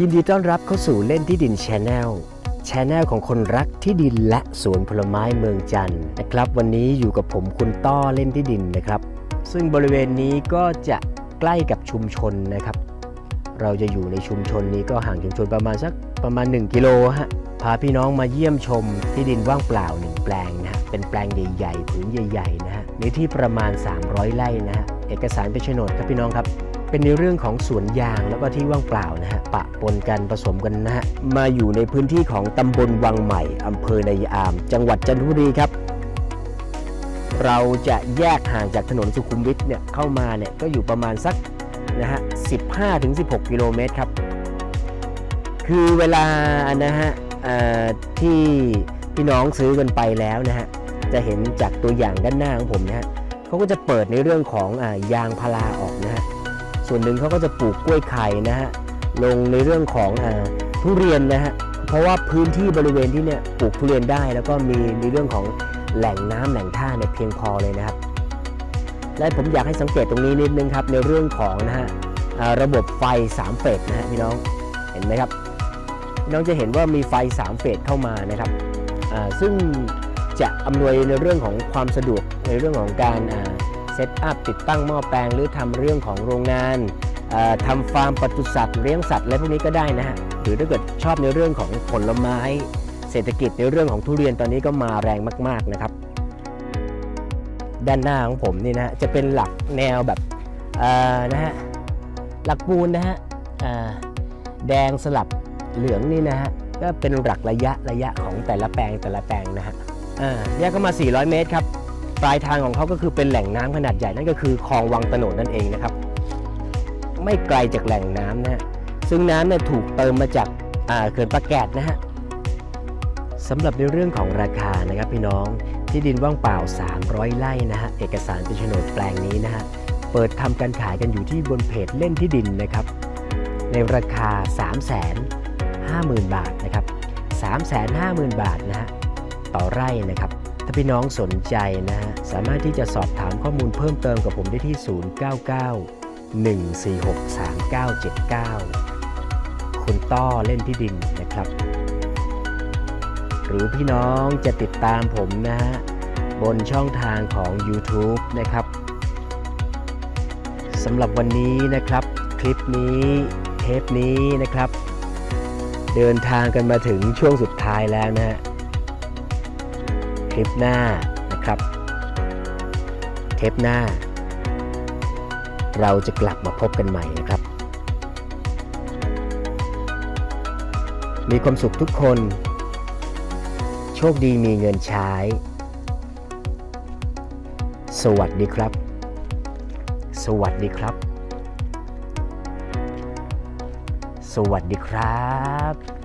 ยินดีต้อนรับเข้าสู่เล่นที่ดิน Channel Channel ของคนรักที่ดินและสวนผลไม้เมืองจันทร์นะครับ วันนี้อยู่กับผมคุณต้อเล่นที่ดินนะครับ ซึ่งบริเวณนี้ก็จะใกล้กับชุมชนนะครับ เราจะอยู่ในชุมชนนี้ก็ห่างชุมชนประมาณสักประมาณ 1 กิโลฮะพาพี่น้องมาเยี่ยมชมที่ดินว่างเปล่าหนึ่งแปลงนะฮะเป็นแปลงใหญ่ๆผืนใหญ่ๆนะฮะเนื้อที่ประมาณ 300 ไร่นะฮะเอกสารเป็นโฉนดครับพี่น้องครับ เป็นในเรื่องของสวนยางแล้วก็ที่ว่างเปล่านะฮะปะปนกันผสมกันนะฮะมาอยู่ในพื้นที่ของตำบลวังใหม่อำเภอในยอาม จังหวัดจันทบุรีครับ เราจะแยกห่างจากถนนสุขุมวิทเนี่ยเข้ามาเนี่ยก็อยู่ประมาณสักนะฮะ15-16 กิโลเมตรครับ คือเวลานะฮะที่พี่น้องซื้อกันไปแล้วนะฮะจะเห็นจากตัวอย่างด้านหน้าของผมนะฮะเขาก็จะเปิดในเรื่องของอยางพาราออกนะฮะ ส่วนหนึ่งเขาก็จะปลูกกล้วยไข่นะฮะลงในเรื่องของอทุเรียนนะฮะเพราะว่าพื้นที่บริเวณที่เนี่ยปลูกทุเรียนได้ แล้วก็มีในเรื่องของแหล่งน้ำแหล่งท่าเนี่ยเพียงพอเลยนะครับ และผมอยากให้สังเกตตรงนี้นิดนึงครับในเรื่องของนะฮะระบบไฟ3เฟสนะฮะพี่น้องเห็นไหมครับพี่น้องจะเห็นว่ามีไฟ3เฟสเข้ามานะครับซึ่งจะอำนวยในเรื่องของความสะดวกในเรื่องของการ เซตอัพติดตั้งหม้อแปลงหรือทำเรื่องของโรงงานอ่าทำฟาร์มปศุสัตว์เลี้ยงสัตว์อะไรพวกนี้ก็ได้นะฮะหรือถ้าเกิดชอบในเรื่องของผลไม้ เศรษฐกิจในเรื่องของทุเรียนตอนนี้ก็มาแรงมาก ๆนะครับ ด้านหน้าของผมนี่นะฮะจะเป็นหลักแนวแบบนะฮะหลักปูนนะฮะแดงสลับเหลืองนี่นะฮะก็เป็นหลักระยะระยะของแต่ละแปลงแต่ละแปลงนะฮะอ่าแยกก็มา 400 เมตรครับ ปลายทางของเขาก็คือเป็นแหล่งน้ำขนาดใหญ่นั่นก็คือคลองวังตโนดนั่นเองนะครับ ไม่ไกลจากแหล่งน้ำนะฮะซึ่งน้ำเนี่ยถูกเติมมาจากเขื่อนปะแกดนะฮะสำหรับในเรื่องของราคานะครับพี่น้องที่ดินว่างเปล่า 300 ไร่นะฮะเอกสารเป็นโฉนดแปลงนี้นะฮะเปิดทำการขายกันอยู่ที่บนเพจเล่นที่ดินนะครับ ในราคา 3 5 0 0 0 0 บาทนะครับ 350,000 บาทนะฮะต่อไร่นะครับ ถ้าพี่น้องสนใจนะฮะสามารถที่จะสอบถามข้อมูลเพิ่มเติมกับผมได้ที่ 099 146 3979 คุณต้อเล่นที่ดินนะครับ หรือพี่น้องจะติดตามผมนะฮะบนช่องทางของ YouTube นะครับสำหรับวันนี้นะครับ คลิปนี้เทปนี้นะครับ เดินทางกันมาถึงช่วงสุดท้ายแล้วนะฮะ คลิปหน้านะครับ เทปหน้า เราจะกลับมาพบกันใหม่นะครับ มีความสุขทุกคน โชคดีมีเงินใช้ สวัสดีครับ สวัสดีครับ สวัสดีครับ